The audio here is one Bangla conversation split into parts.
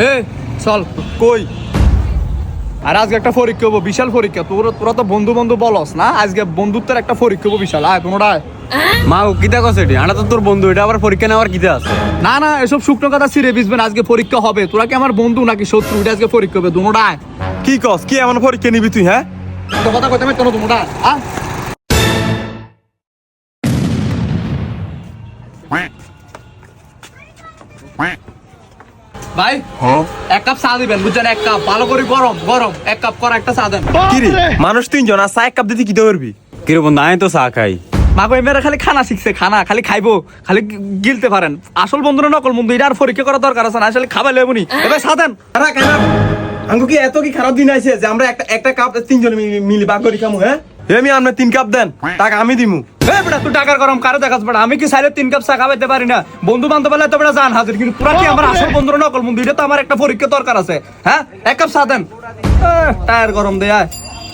এ চল কই আর আজকে একটা পরীক্ষা হব বিশাল পরীক্ষা তোরা তোরা তো বন্ধু বন্ধু বলস না আজকে বন্ধুত্বের একটা পরীক্ষা হব বিশাল আয় তোমরা মা ও কিতা কছে এটি আনা তো তোর বন্ধু এটা আবার পরীক্ষা নেওয়ার কিতা আছে না না এসব শুকনো কথা সিরে বিসবেন আজকে পরীক্ষা হবে তোরা কি আমার বন্ধু নাকি শত্রু এটা আজকে পরীক্ষা হবে তোমরা কি কস কি এমন পরীক্ষা নিবি তুই হ্যাঁ তো কথা কইতে আমি তোমরা আয় আয়। ভাই এক কাপ চা দিবেন বুঝছেন? এক কাপ। ভালো করে গরম গরম। এক কাপ করা একটা চা দেন। কি মানুষ তিনজন আর চা এক কাপ দিতে কি করবি? কি রে বন্ধু আমি তো চা খাই। মাগো এমেরা খালি খানা শিখছে খানা খালি খাইবো খালি গিলতে পারেন। আসল বন্ধু না নকল বন্ধু এটা আর পরীক্ষা করা দরকার আছে না আসলে খাবার লেবুনি এবার সাদেন আঙ্গু কি এত কি খারাপ দিন আছে যে আমরা একটা একটা কাপ তিনজন মি- মিলি ভাগ করি খামু হ্যাঁ? হে আমি আমরা তিন কাপ দেন। টাকা আমি দিমু। এ বেটা তুই টাকার গরম কারও দেখাস বেটা। আমি কি সাইলে তিন কাপ চা খাওয়াইতে পারি না? বন্ধু বান্ধব হলে তো বেটা জান হাজির কিন্তু পুরা কি আমার আসল বন্ধু নকল বন্ধু? এটা তো আমার একটা পরীক্ষা দরকার আছে। হ্যাঁ? এক কাপ চা দেন। টায়ার গরম দেয়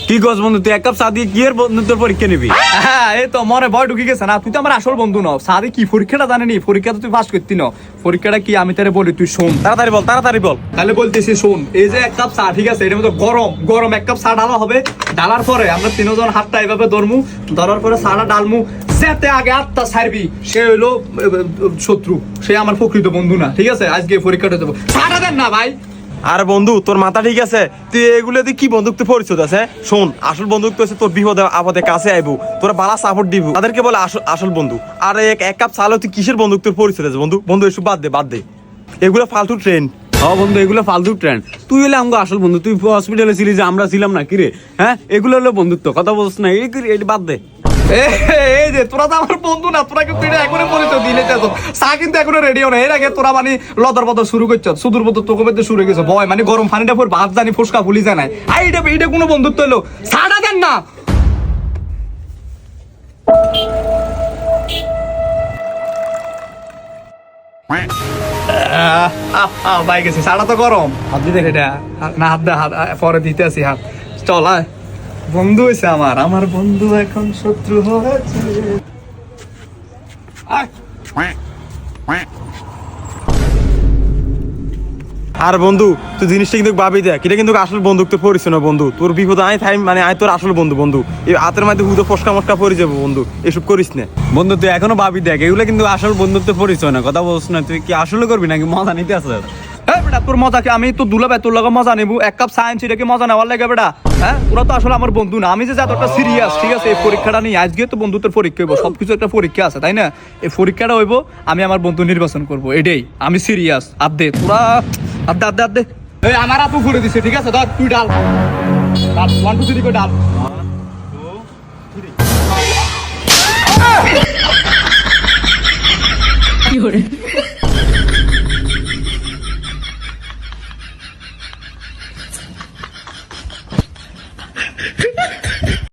কি কস বন্ধু তুই এক কাপ চা দিয়ে কি এর বন্ধু তোর পরীক্ষা নিবি? হ্যাঁ এই তো মনে ভয় ঢুকে গেছে না তুই তো আমার আসল বন্ধু নও। সারি কি পরীক্ষাটা জানেনি? পরীক্ষা তো তুই পাস করতি ন পরীক্ষাটা কি আমি তারে বলি তুই শোন। তাড়াতাড়ি বল তাড়াতাড়ি বল। তাহলে বলতেছি শোন এই যে এক কাপ চা ঠিক আছে এটার মধ্যে গরম গরম এক কাপ চা ডালা হবে। ডালার পরে আমরা তিনজন হাতটা এভাবে ধরমু ধরার পরে চাটা ডালমু যেতে আগে আত্মা ছাড়বি সে হইল শত্রু সে আমার প্রকৃত বন্ধু না ঠিক আছে? আজকে পরীক্ষাটা দেবো চাটা দেন না ভাই। আর বন্ধু, তোর মাথা ঠিক আছে? তুই এগুলো দিয়ে কি বন্ধুত্ব পরিচয় আছে? শোন, আসল বন্ধুত্ব হচ্ছে তোর বিপদে, আপদে কাছে আইবো। তোরা বালা সাপোর্ট দিব। তাদেরকে বলে আসল আসল বন্ধু। আর এক এক কাপ চালো তুই কিসের বন্ধুত্বের পরিচয় আছে বন্ধু? বন্ধু এসব বাদ দে বাদ দে। এগুলো ফালতু ট্রেন হ বন্ধু, এগুলো ফালতু ট্রেন্ড তুই হলে আমাকে আসল বন্ধু। তুই হসপিটালে ছিলি যে আমরা ছিলাম না কিরে হ্যাঁ? এগুলো হলো বন্ধুত্ব। কথা বলছ না এই বাদ দে। এই যে, তোরা তো আমার বন্ধু না, তোরা কিন্তু এটা এখনই পরিচয় দিলে চা কিন্তু এখনও রেডিও না এর আগে তোরা মানে লদর বদর শুরু করছ, সুদূর বদর তোকে বেঁধে শুরু গেছে। ভয় মানে গরম পানিটা পর ভাত জানি ফুসকা ফুলি যায় নাই। আই, এটা এটা কোনো বন্ধুত্ব হলো। চাটা দেন না। ভাই গেছে চাটা তো গরম। হাত দিতে এটা। না, হাত দে, হাত পরে দিতে আসি, হাত। চল, আয়। বন্ধু হয়েছে আমার। আমার বন্ধু এখন শত্রু হয়েছে। আর বন্ধু তুই জিনিসটা কিন্তু ভাবি দেখ। এটা কিন্তু আসল বন্ধুত্ব পরিচয় না বন্ধু। তোর বিপদ আই থাই মানে আয় তোর আসল বন্ধু বন্ধু। এই হাতের মধ্যে হুদো ফসকা মস্কা পরে যাব বন্ধু। এসব করিস না। বন্ধু তুই এখনও ভাবি দেখ। এগুলো কিন্তু আসল বন্ধুত্ব পরিচয় না। কথা বলছ না। তুই কি আসলে করবি নাকি? মজা নিতে আছে বেটা, তোর মজা কি? আমি তো মজা নেব। এক কাপ সায়েন্স এটাকে মজা নেওয়ার লাগে বেটা হ্যাঁ? তো আসলে আমার বন্ধু না। আমি যে সিরিয়াস ঠিক আছে? এই পরীক্ষাটা নিয়ে আজকে তো বন্ধুত্বের পরীক্ষা হইব, সবকিছু একটা পরীক্ষা আছে, তাই না? এই পরীক্ষাটা হইব, আমি আমার বন্ধু নির্বাচন করব, এটাই। আমি সিরিয়াস আদে তোরা আদে আদে আদে এই, আমার আপু ঘুরে দিছে, ঠিক আছে? ধর, তুই ডাল। ডাল ওয়ান টু থ্রি ডাল।